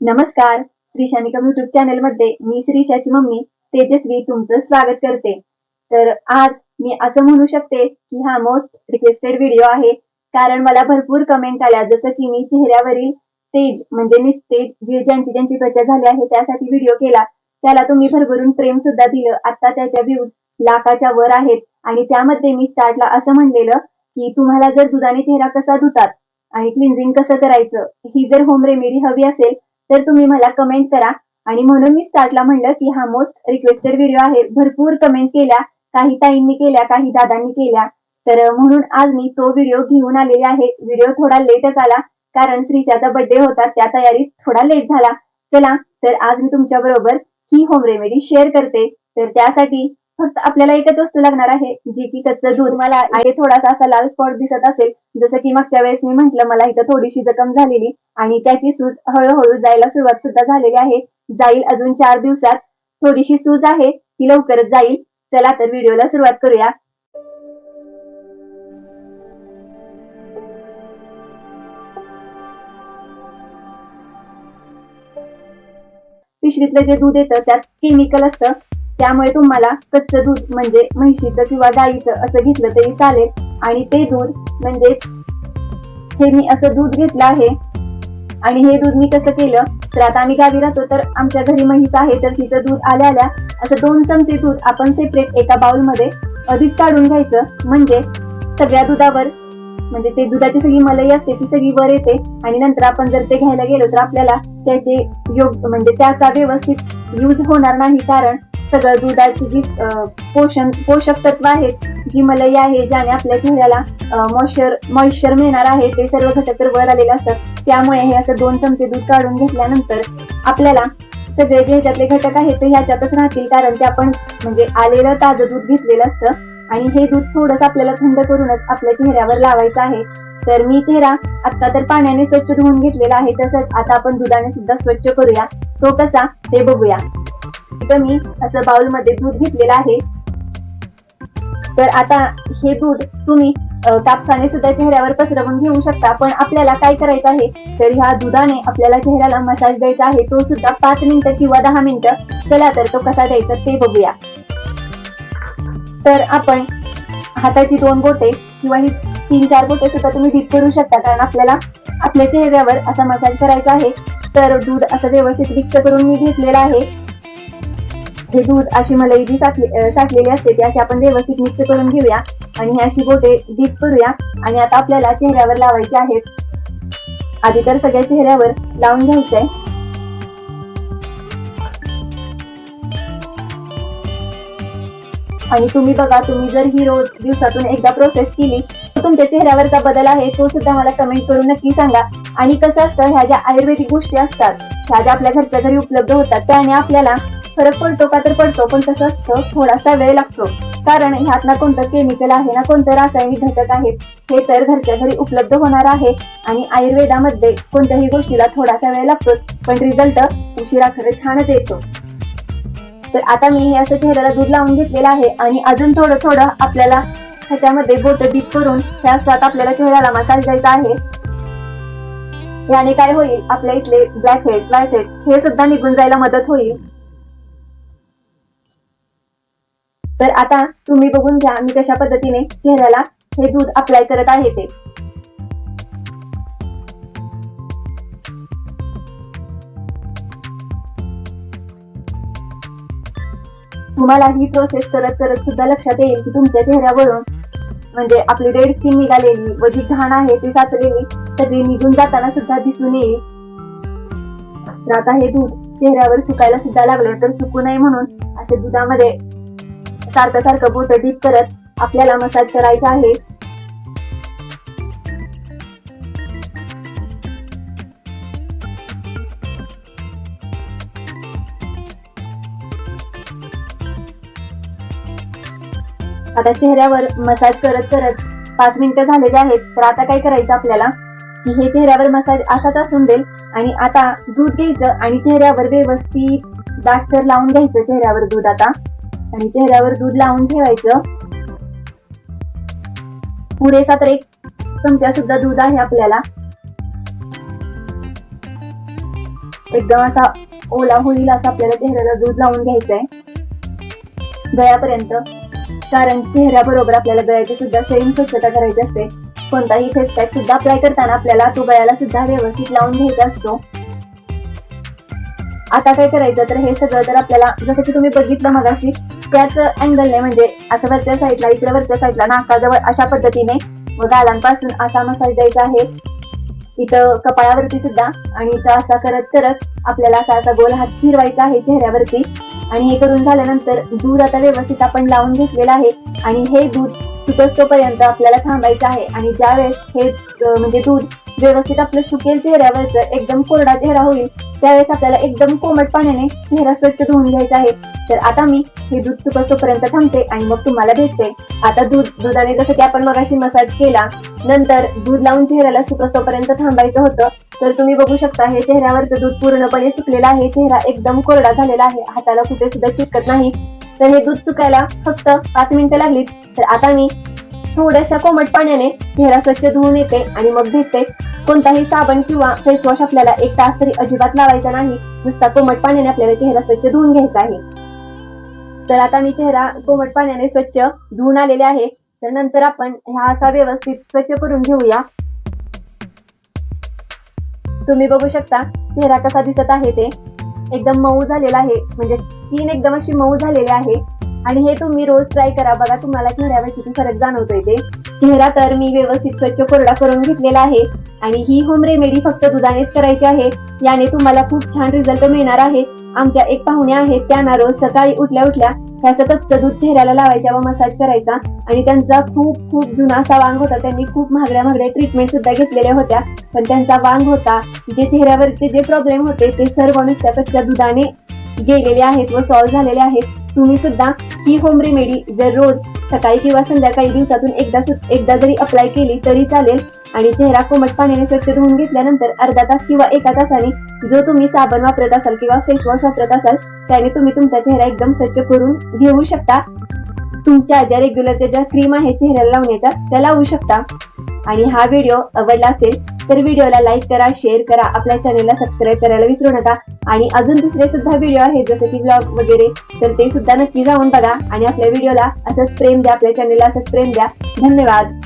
नमस्कार. श्रीशानिका युट्यूब चॅनलमध्ये मी श्रीशाची मम्मी तेजस्वी तुमचं स्वागत करते. तर आज मी असं म्हणू शकते की हा मोस्ट रिक्वेस्टेड व्हिडिओ आहे. कारण मला भरपूर कमेंट आल्या. जसं की मी चेहऱ्यावरील तेज म्हणजे निस्तेज जे ज्यांची ज्यांची त्वचा झाली आहे त्यासाठी व्हिडिओ केला. त्याला तुम्ही भरभरून प्रेम सुद्धा दिलं. आता त्याच्या व्ह्यूज लाखाच्या वर आहेत. आणि त्यामध्ये मी स्टार्टला असं म्हणलेलं की तुम्हाला जर दुधाने चेहरा कसा धुतात आणि क्लिन्झिंग कसं करायचं ही जर होम रेमेडी हवी असेल तर तुम्ही मला कमेंट करा. आणि म्हणून मी स्टार्टला म्हणलं की हा मोस्ट रिक्वेस्टेड व्हिडिओ आहे. भरपूर कमेंट केल्या. काही ताईंनी केल्या काही दादांनी केल्या. तर म्हणून आज मी तो व्हिडिओ घेऊन आलेले आहे. व्हिडिओ थोडा लेटच आला. कारण श्रीशाचा बर्थडे होता. त्या तयारीत थोडा लेट झाला. चला तर आज मी तुमच्या बरोबर ही होम रेमेडी शेअर करते. तर त्यासाठी फक्त आपल्याला एकच वस्तू लागणार आहे जी की कच्चं दूध मला आणि थोडासा असा लाल स्पॉट दिसत असेल जसं की मागच्या वेळेस मी म्हंटल मला इथं थोडीशी जखम झालेली आणि त्याची सूज हळूहळू जायला सुरुवात सुद्धा झालेली आहे. जाईल अजून चार दिवसात थोडीशी सूज आहे ती लवकरच जाईल. चला तर व्हिडिओला सुरुवात करूया. पिशवीतलं जे दूध येतं त्यात केमिकल असतं. त्यामुळे तुम्हाला कच्चं दूध म्हणजे म्हैशीचं किंवा गाईचं असं घेतलं तरी चालेल. आणि ते दूध म्हणजे हे मी असं दूध घेतलं आहे. आणि हे दूध मी कसं केलं? तर आता आम्ही गावी राहतो तर आमच्या घरी म्हैस आहे तर तिचं दूध आल्या आल्या असं दोन चमचे दूध आपण सेपरेट एका बाउलमध्ये अधिक काढून घ्यायचं. म्हणजे सगळ्या दुधावर म्हणजे ते दुधाची सगळी मलई असते ती सगळी वर येते. आणि नंतर आपण जर ते घ्यायला गेलो तर आपल्याला त्याचे योग म्हणजे त्याचा व्यवस्थित यूज होणार नाही. कारण सगळं दुधाची जी अं, पोषण पोषक तत्व आहेत जी मलई आहे ज्याने आपल्या चेहऱ्याला मॉइश्चर मॉइश्चर मिळणार आहे ते सर्व घटक तर वर आलेले असतात. त्यामुळे हे असं दोन चमचे दूध काढून घेतल्यानंतर आपल्याला सगळे जे ह्याच्यातले घटक आहेत ते ह्याच्यातच राहतील कारण ते आपण म्हणजे आलेलं ताजं दूध घेतलेलं असतं. आणि हे दूध थोडंसं आपल्याला थंड करूनच आपल्या चेहऱ्यावर लावायचं आहे. तर मी चेहरा आता तर पाण्याने स्वच्छ धुवून घेतलेला आहे तसंच आता आपण दुधाने सुद्धा स्वच्छ करूया. तो कसा ते बघूया. इथं मी असं बाउलमध्ये दूध घेतलेलं आहे. तर आता हे दूध तुम्ही कापसाने सुद्धा चेहऱ्यावर पसरवून घेऊ शकता. पण आपल्याला काय करायचं आहे? तर ह्या दुधाने आपल्याला चेहऱ्याला मसाज द्यायचा आहे. तो सुद्धा पाच मिनिटं किंवा दहा मिनिटं. चला तर तो कसा द्यायचा ते बघूया. तर आपण हाताची दोन बोटे किंवा ही तीन चार बोटे सुद्धा तुम्ही डीप करू शकता. कारण आपल्याला आपल्या चेहऱ्यावर असा मसाज करायचा आहे. तर दूध असं व्यवस्थित मिक्स करून मी घेतलेलं आहे. हे दूध अशी मलाई जी साठलेली असते ती अशी आपण व्यवस्थित मिक्स करून घेऊया. आणि ही अशी बोटे डीप करूया. आणि आता आपल्याला चेहऱ्यावर लावायचे आहेत. आधी तर सगळ्या चेहऱ्यावर लावून घ्यायचंय. आणि तुम्ही बघा तुम्ही जर ही रोज दिवसातून एकदा प्रोसेस केली तर तुमच्या चेहऱ्यावरचा बदल आहे तो सुद्धा मला कमेंट करून नक्की सांगा. आणि कसं असतं ह्या ज्या आयुर्वेदिक गोष्टी असतात ह्या ज्या आपल्या घरच्या घरी उपलब्ध होतात त्याने आपल्याला फरक पडतो का तर पडतो पण तसं असतं थोडासा वेळ लागतो. कारण ह्यात ना कोणतं केमिकल आहे ना कोणतं रासायनिक घटक आहेत हे तर घरच्या घरी उपलब्ध होणार आहे. आणि आयुर्वेदामध्ये कोणत्याही गोष्टीला थोडासा वेळ लागतो पण रिझल्ट उशिरा खरं छानच येतो. तर आता मी हे असं चेहऱ्याला दूध लावून घेतलेलं आहे आणि अजून थोडं थोडं आपल्याला ह्याच्यामध्ये बोट डीप करून ह्या सात आपल्याला चेहऱ्याला मसाज द्यायचा आहे. याने काय होईल आपल्या इथले ब्लॅक हेड्स व्हाईट हेड्स हे सुद्धा निघून जायला मदत होईल. तर आता तुम्ही बघून घ्या मी कशा पद्धतीने चेहऱ्याला हे दूध अप्लाय करत आहे ते. तुम्हाला ही प्रोसेस करत करत सुद्धा लक्षात येईल की तुमच्या चेहऱ्यावरून म्हणजे आपली रेड स्किन निघालेली व जी घाण आहे ती साचलेली सगळी निघून जाताना सुद्धा दिसून येईल. तर आता हे दूध चेहऱ्यावर सुकायला सुद्धा लागले तर सुकू नये म्हणून असे दुधामध्ये सारखं सारखं बोट डीप करत आपल्याला मसाज करायचा आहे. आता चेहऱ्यावर मसाज करत करत पाच मिनिटं झालेले आहेत तर आता काय करायचं आपल्याला? की हे चेहऱ्यावर मसाज असाच असून देईल आणि आता दूध घ्यायचं आणि चेहऱ्यावर व्यवस्थित दाटसर लावून घ्यायचं चेहऱ्यावर दूध आता. आणि चेहऱ्यावर दूध लावून ठेवायचं. पुरेसा तर एक चमचा सुद्धा दूध आहे आपल्याला. एकदम असा ओला होईल असं आपल्याला चेहऱ्याला दूध लावून घ्यायचं आहे गळ्यापर्यंत. कारण चेहऱ्या बरोबर आपल्याला गळ्याची सुद्धा सेम स्वच्छता करायची असते. कोणताही फेस पॅक सुद्धा अप्लाय करताना आपल्याला तो गळ्याला सुद्धा व्यवस्थित लावून घ्यायचा असतो. आता काय करायचं तर हे सगळं तर आपल्याला जसं की तुम्ही बघितलं मगाशी त्याच अँगलने म्हणजे असं वरच्या साईडला इकडे वरच्या साईडला नाकाजवळ अशा पद्धतीने गालांपासून असा मसाज द्यायचा आहे. इथं कपाळावरती सुद्धा आणि इथं असा करत करत आपल्याला असा असा गोल हात फिरवायचा आहे चेहऱ्यावरती. आणि हे करून झाल्यानंतर दूध आता व्यवस्थित आपण लावून घेतलेलं आहे आणि हे दूध सुकस्तोपर्यंत आपल्याला थांबायचं आहे. आणि ज्यावेळेस हे म्हणजे दूध व्यवस्थित आपलं सुकेल चेहऱ्यावरचं एकदम कोरडा चेहरा होईल त्यावेळेस आपल्याला एकदम कोमट पाण्याने चेहरा स्वच्छ धुवून घ्यायचा आहे. तर आता मी हे दूध सुकस्तोपर्यंत थांबते आणि मग तुम्हाला भेटते. आता दूध दुधाने जसं की आपण मगाशी मसाज केला नंतर दूध लावून चेहऱ्याला सुकस्तोपर्यंत थांबायचं होतं. तर तुम्ही बघू शकता हे चेहऱ्यावरचं दूध पूर्णपणे सुकलेलं आहे. चेहरा एकदम कोरडा झालेला आहे. हाताला कुठे सुद्धा चिटकत नाही. तर हे दूध सुकायला फक्त पाच मिनिटं लागलीत. तर आता मी थोड्याशा कोमट पाण्याने चेहरा स्वच्छ धुवून येते आणि मग भेटते कोणताही साबण किंवा फेस वॉश आपल्याला एक तास तरी अजिबात लावायचा नाही. नुसता कोमट पाण्याने आपल्याला चेहरा स्वच्छ धुवून घ्यायचा आहे. तर आता मी चेहरा कोमट पाण्याने स्वच्छ धुवून आलेले आहे. तर नंतर आपण ह्या असा व्यवस्थित स्वच्छ करून घेऊया. तुम्ही बघू शकता चेहरा कसा दिसत आहे ते. एकदम मऊ झालेला आहे. म्हणजे स्किन एकदम अशी मऊ झालेली आहे. आणि हे तुम्ही रोज ट्राय करा. बघा तुम्हाला चेहऱ्यावर किती फरक जाणवतोय ते. चेहरा तर मी व्यवस्थित स्वच्छ कोरडा करून घेतलेला आहे. आणि ही होम रेमेडी फक्त दुधानेच करायची आहे. याने तुम्हाला खूप छान रिझल्ट मिळणार आहे. आमच्या एक पाहुण्या आहेत त्यांना रोज सकाळी उठल्या उठल्या ह्या सततचं दूध चेहऱ्याला लावायचा व मसाज करायचा. आणि त्यांचा खूप खूप जुना असा वांग होता. त्यांनी खूप महागड्या महागड्या ट्रीटमेंट सुद्धा घेतलेल्या होत्या. पण त्यांचा वांग होता जे चेहऱ्यावरचे जे प्रॉब्लेम होते ते सर्व नुसत्या कच्च्या दुधाने गेलेले आहेत व सॉल्व्ह झालेले आहेत. तुम्ही सुद्धा ही होम रेमेडी जर रोज सकाळी किंवा संध्याकाळी दिवसातून एकदा एकदा जरी अप्लाय केली तरी चालेल. आणि चेहरा कोमट पाण्याने स्वच्छ धुवून घेतल्यानंतर अर्धा तास किंवा एका तासाने जो तुम्ही साबण वापरत असाल किंवा फेस वॉश वापरत असाल त्याने तुम्ही तुमचा चेहरा एकदम स्वच्छ करून घेऊ शकता. तुमच्या ज्या रेग्युलरच्या ज्या क्रीम आहे चेहऱ्याला लावण्याच्या त्या लावू शकता. आणि हा व्हिडिओ आवडला असेल तर व्हिडिओला लाईक करा शेअर करा आपल्या चॅनलला सबस्क्राईब करायला विसरू नका. आणि अजून दुसरे सुद्धा व्हिडिओ आहेत जसे की ब्लॉग वगैरे तर ते सुद्धा नक्की जाऊन बघा. आणि आपल्या व्हिडिओला असंच प्रेम द्या आपल्या चॅनलला असंच प्रेम द्या. धन्यवाद.